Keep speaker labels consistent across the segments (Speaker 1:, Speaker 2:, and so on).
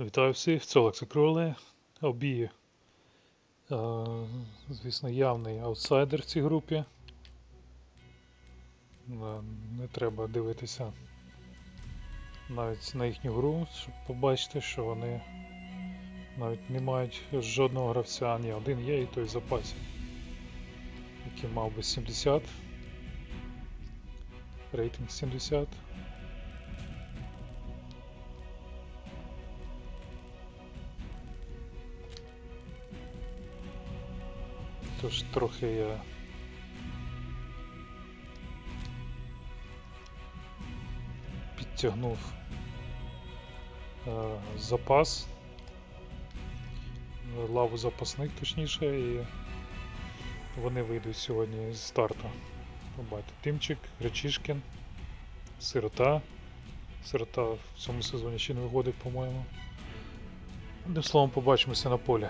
Speaker 1: Вітаю всіх, це Олекса Кроле. Обі, е, звісно, явний аутсайдер в цій групі. Е, Не треба дивитися навіть на їхню гру, щоб побачити, що вони навіть не мають жодного гравця, ні, один є і той запасі, який мав би 70. Рейтинг 70. Тож трохи я підтягнув е, запас, лаву запасних точніше, і вони вийдуть сьогодні з старту. Побачите, Тимчик, Гречишкін, Сирота. Сирота в цьому сезоні ще не виходить, по-моєму. Одним словом, побачимося на полі.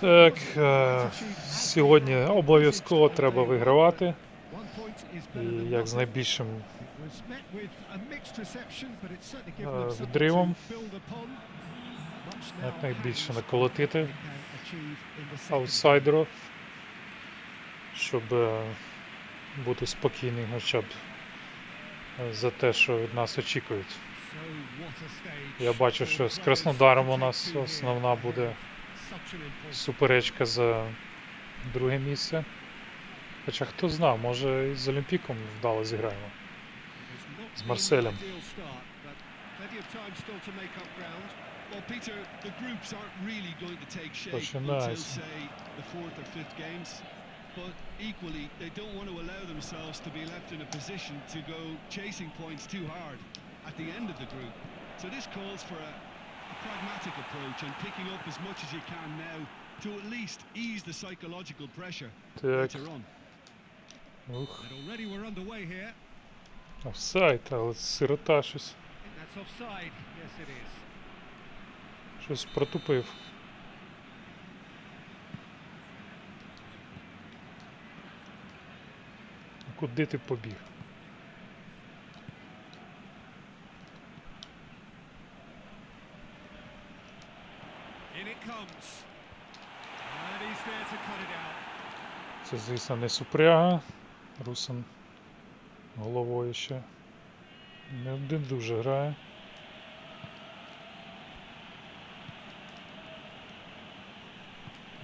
Speaker 1: Так, е, сьогодні обов'язково треба вигравати. І як з найбільшим
Speaker 2: е,
Speaker 1: відривом,
Speaker 2: як найбільше
Speaker 1: наколотити. аутсайдеру, щоб е, бути спокійним хоча б за те, що від нас очікують.
Speaker 2: Я бачу, що з Краснодаром у нас основна
Speaker 1: буде суперечка за друге місце. Хоча хто знає, може і з Олімпіком вдало зіграємо.
Speaker 2: з Марселем.
Speaker 1: Починається.
Speaker 2: But equally, at the end of the group. So this calls for a, a pragmatic approach and picking up as much as you can now to at least ease the psychological pressure
Speaker 1: Так,
Speaker 2: later on.
Speaker 1: ух,
Speaker 3: And already we're underway here.
Speaker 1: офсайд, але сирота щось,
Speaker 3: I think that's offside. Yes, it is.
Speaker 1: щось протупив. Куди ти побіг? Це, звісно, не супряга. Русин головою ще не один дуже грає.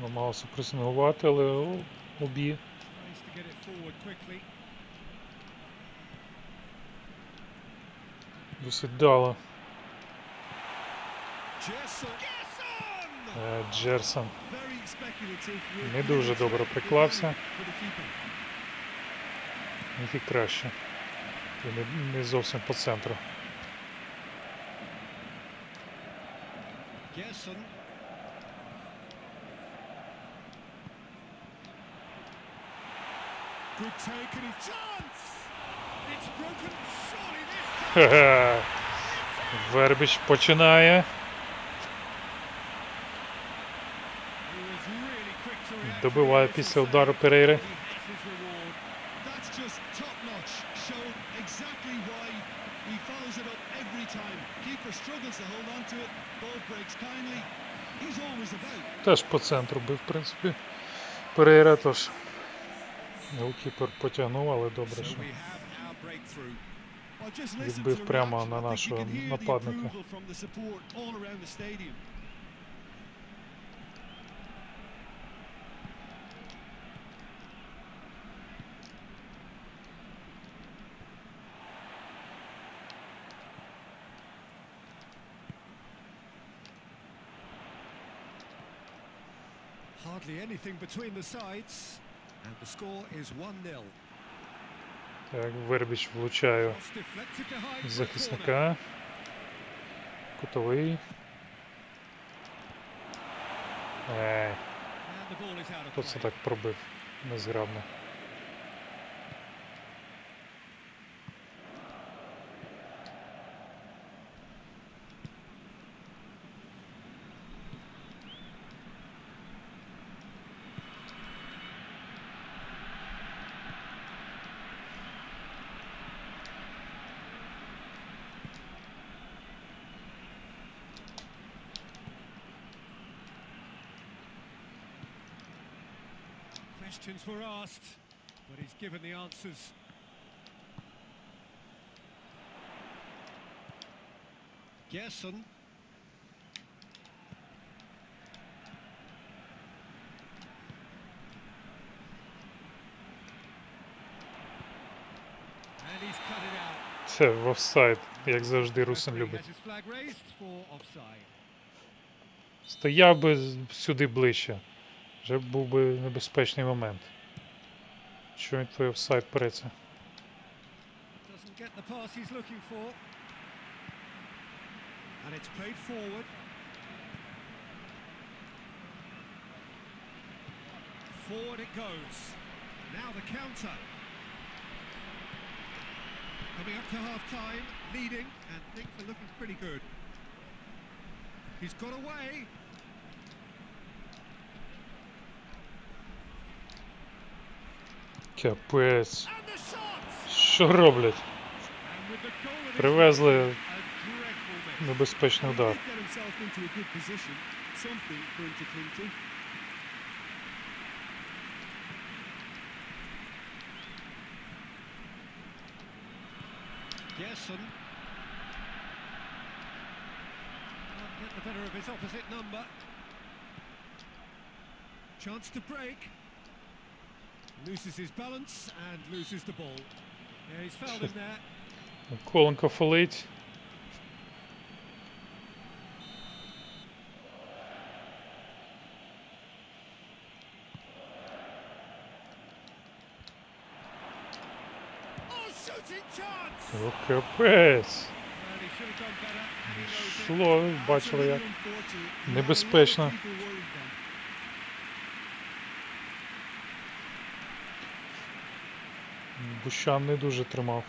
Speaker 1: Намагався пресингувати, але обі. Досить дало. Е, Джерсон не дуже добре приклався.
Speaker 2: for the keeper.
Speaker 1: Міг і краще. Не, зовсім по центру.
Speaker 2: Gerson.
Speaker 3: Good
Speaker 2: kindly. He's always about.
Speaker 1: Теж по центру бив, в принципі. Перейра тож. Голкіпер потягнув, але добре, що. Відбив прямо на нашого нападника.
Speaker 3: Hardly anything between the sides. And the score is 1-0.
Speaker 1: Так, Вербіч
Speaker 3: corner.
Speaker 1: захисника. Кутовий.
Speaker 3: Of
Speaker 1: хто це так пробив? Незграбно.
Speaker 3: Questions were asked, but he's given the answers.
Speaker 2: Gerson.
Speaker 3: And he's cut it out.
Speaker 1: Це в офсайд, як завжди Русин
Speaker 3: Referee
Speaker 1: любить.
Speaker 3: has his flag raised for offside.
Speaker 1: Стояв би з- сюди ближче. Вже б був би небезпечний момент. Що він твій офсайд переться?
Speaker 3: Doesn't get the pass he's looking for. And it's played forward. Forward it goes. Now the counter. Coming up to half time, leading, and things are looking pretty good. He's got away.
Speaker 2: Get
Speaker 3: the opposite number. Chance to break. Loses his balance and loses the ball. Yeah, he's fouled him there.
Speaker 1: Коленко фолить.
Speaker 3: Oh, shooting chance!
Speaker 1: О, капець.
Speaker 3: Well, he should have done better, and he knows it.
Speaker 1: Шло, бачили як.
Speaker 2: Absolutely unfortunate.
Speaker 1: Небезпечно. Бущан не дуже тримав.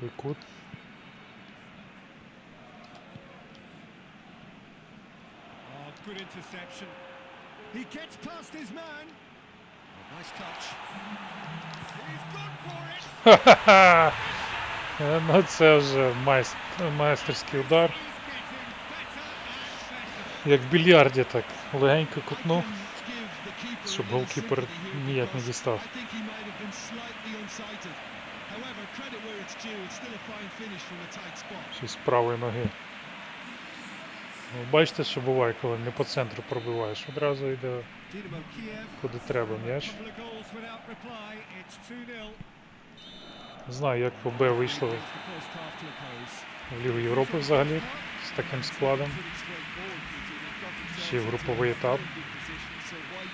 Speaker 1: Той кут.
Speaker 3: Good interception. He gets past his man. Nice touch. He's gone for it.
Speaker 1: Ха-ха-ха! Е, Ну це вже майс... майстерський удар. Як в більярді так. Легенько кутнув.
Speaker 2: I can give the keeper
Speaker 1: Щоб голкіпер ніяк не дістав. Чи з правої ноги. Ну, Бачите, що буває, коли не по центру пробиваєш. Одразу йде куди треба м'яч.
Speaker 3: Couple of goals without reply. It's 2-0.
Speaker 1: Не знаю, як по Б вийшло в Лігу Європи взагалі з таким складом. Ще в груповий етап.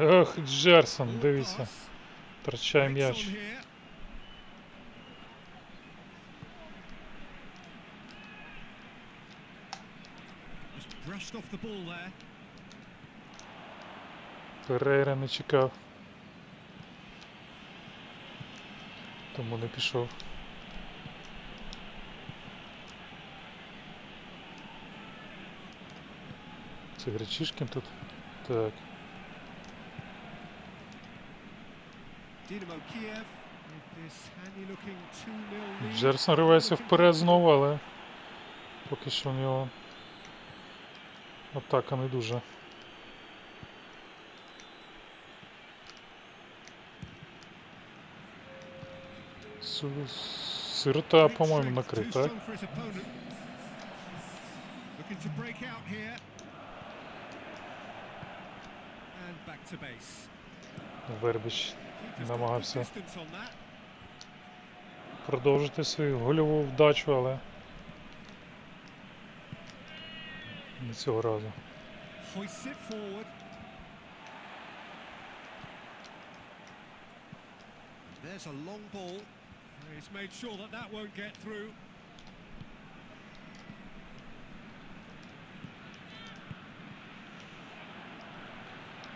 Speaker 1: Ох, Джерсон, дивіться. Втрачає м'яч. Перейра не чекав. Тому не пішов. Гречишкін тут. Так.
Speaker 3: Dynamo Kiev with this handy-looking 2-0 lead.
Speaker 1: Джерсон ривається вперед знову, але поки що в нього атака не дуже. Сирота, по-моєму,
Speaker 3: strength,
Speaker 1: накрит,
Speaker 3: too
Speaker 1: так?
Speaker 3: strong for his opponent. Looking to break out here. And back to base.
Speaker 1: Вербіч намагався продовжити свою гольову вдачу, але не цього разу.
Speaker 3: There's a long ball. He's made sure that that won't get through.
Speaker 1: О, вже і Перейра.
Speaker 3: Promising move that. Good inroads into enemy territory, but no joy. Battles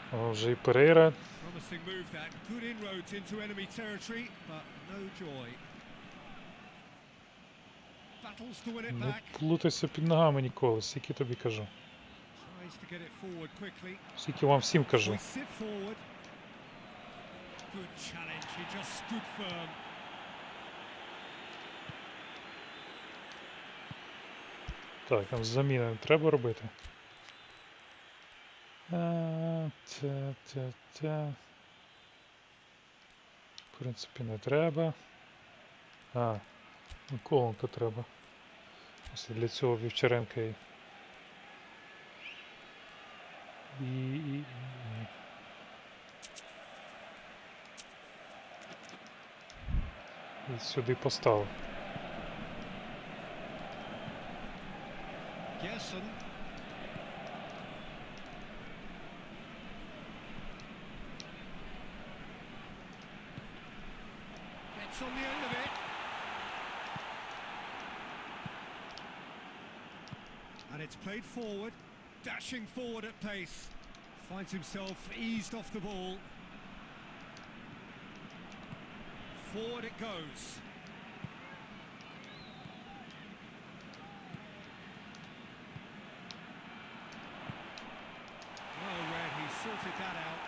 Speaker 3: to win it
Speaker 1: Не плутайся під ногами ніколи, скільки тобі кажу. Скільки вам всім кажу. Так, там заміни треба робити. А, тя, тя, тя. В принципі, не треба. А, колонка треба. Ось для цього Вівчаренка. І, і, і. І сюди поставив.
Speaker 3: On the end of it. And it's played forward. Dashing forward at pace. Finds himself eased off the ball. Forward it goes. Well read, he sorted that out.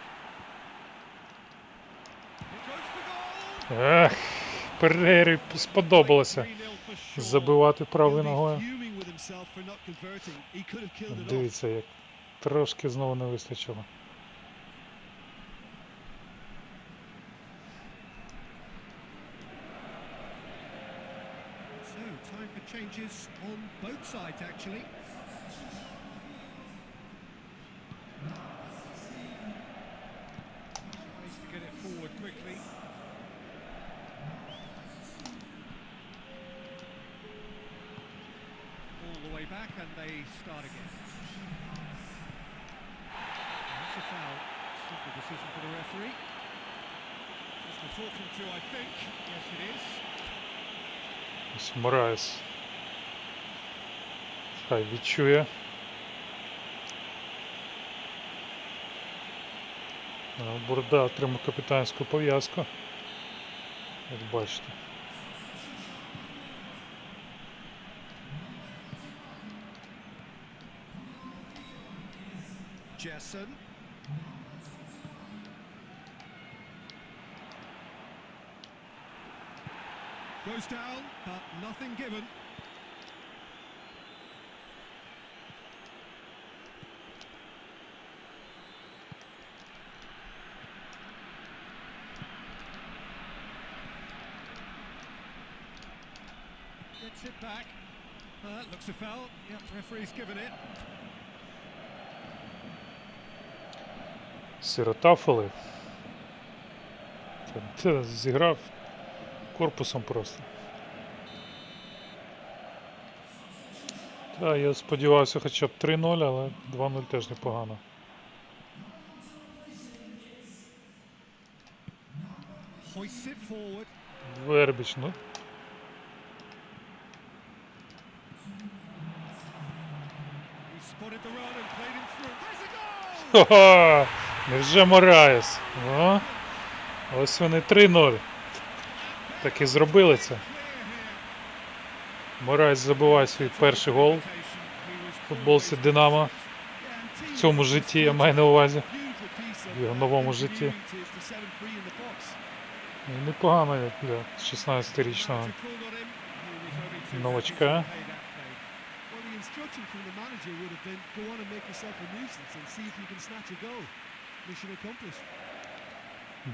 Speaker 3: It goes for goal!
Speaker 1: Ех, Перері сподобалося
Speaker 2: 3-0 for sure.
Speaker 1: забивати правою ногою. Дивіться, як трошки знову не вистачило.
Speaker 3: Changes on both sides, actually. Tries to get it forward quickly. All the way back, and they start again. That's a foul. Simple decision for the referee. Just the talking to, I think. Yes, it is.
Speaker 1: Ось Мораєс. Хай відчує. Бурда отримав капітанську пов'язку. Як бачите.
Speaker 2: Gerson.
Speaker 3: Goes down, but nothing given. Gets it back. Uh, looks a foul. Yep, referee's given it.
Speaker 1: Сирота фолив. Та- Та зіграв корпусом просто. Та, я сподівався хоча б 3-0, але 2-0 теж непогано. Вербіч, ну! Ха-ха! Невже Мораєс? О, ось вони 3-0. Так і зробили це. Мораєс забиває свій перший гол в футболці Динамо. В цьому житті я маю на увазі. В його новому житті. І Непогано для 16-річного новачка.
Speaker 2: Instruction from the manager would have been go on and make yourself a nuisance and see if you can snatch a goal. Mission accomplished.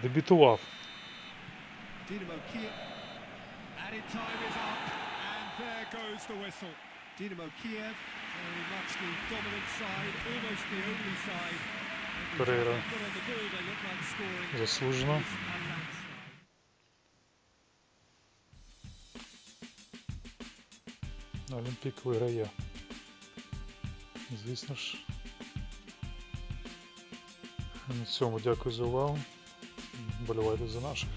Speaker 1: Дебютував.
Speaker 2: Dynamo Kiev,
Speaker 3: Added time is up, and there goes the whistle.
Speaker 2: Dynamo Kiev,
Speaker 3: Very much the dominant side, almost the only side. Every time
Speaker 1: Pereira.
Speaker 3: they got on the ball, they look like scoring.
Speaker 1: Заслужено.
Speaker 3: It's a landslide.
Speaker 1: Олімпік виграє. Звісно ж. На цьому дякую за увагу. Болівайте за наших.